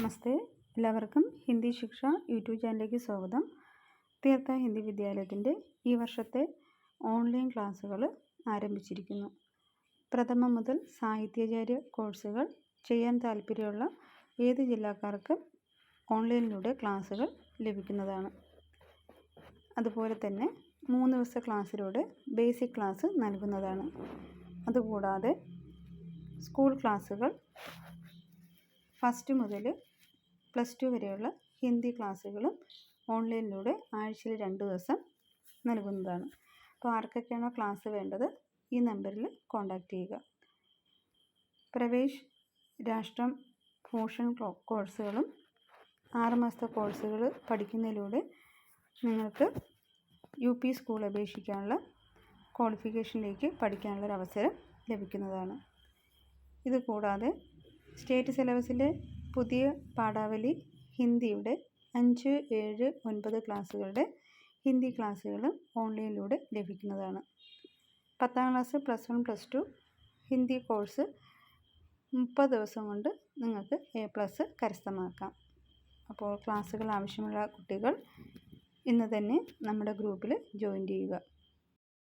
നമസ്തേ. എല്ലാവർക്കും ഹിന്ദി ശിക്ഷ യൂട്യൂബ് ചാനലിലേക്ക് സ്വാഗതം. തീർത്ഥ ഹിന്ദി വിദ്യാലയത്തിന്റെ ഈ വർഷത്തെ ഓൺലൈൻ ക്ലാസ്സുകൾ ആരംഭിച്ചിരിക്കുന്നു. പ്രഥമം മുതൽ സാഹിത്യാചാര്യ കോഴ്സുകൾ ചെയ്യാൻ താല്പര്യമുള്ള ഏത് ജില്ലക്കാർക്കും ഓൺലൈനിലൂടെ ക്ലാസ്സുകൾ ലഭിക്കുന്നതാണ്. അതുപോലെ തന്നെ മൂന്ന് ദിവസത്തെ ക്ലാസ്സിലൂടെ ബേസിക് ക്ലാസ് നൽകുന്നതാണ്. അതുകൂടാതെ സ്കൂൾ ക്ലാസ്സുകൾ ഫസ്റ്റ് മുതൽ പ്ലസ് ടു വരെയുള്ള ഹിന്ദി ക്ലാസ്സുകളും ഓൺലൈനിലൂടെ ആഴ്ചയിൽ രണ്ട് ദിവസം നൽകുന്നതാണ്. അപ്പോൾ ആർക്കൊക്കെയാണോ ക്ലാസ് വേണ്ടത് ഈ നമ്പറിൽ കോൺടാക്റ്റ് ചെയ്യുക. പ്രവേശ് രാഷ്ട്രം ഭൂഷൺ കോഴ്സുകളും ആറ് മാസത്തെ കോഴ്സുകൾ പഠിക്കുന്നതിലൂടെ നിങ്ങൾക്ക് യു പി സ്കൂൾ അപേക്ഷിക്കാനുള്ള ക്വാളിഫിക്കേഷനിലേക്ക് പഠിക്കാനുള്ളൊരു അവസരം ലഭിക്കുന്നതാണ്. ഇത് കൂടാതെ സ്റ്റേറ്റ് സിലബസിലെ പുതിയ പാഠാവലി ഹിന്ദിയുടെ അഞ്ച് ഏഴ് ഒൻപത് ക്ലാസ്സുകളുടെ ഹിന്ദി ക്ലാസ്സുകളും ഓൺലൈനിലൂടെ ലഭിക്കുന്നതാണ്. പത്താം class plus one plus two Hindi course മുപ്പത് ദിവസം കൊണ്ട് നിങ്ങൾക്ക് എ പ്ലസ് കരസ്ഥമാക്കാം. അപ്പോൾ ക്ലാസ്സുകൾ ആവശ്യമുള്ള കുട്ടികൾ ഇന്ന് തന്നെ നമ്മുടെ ഗ്രൂപ്പിൽ ജോയിൻ ചെയ്യുക.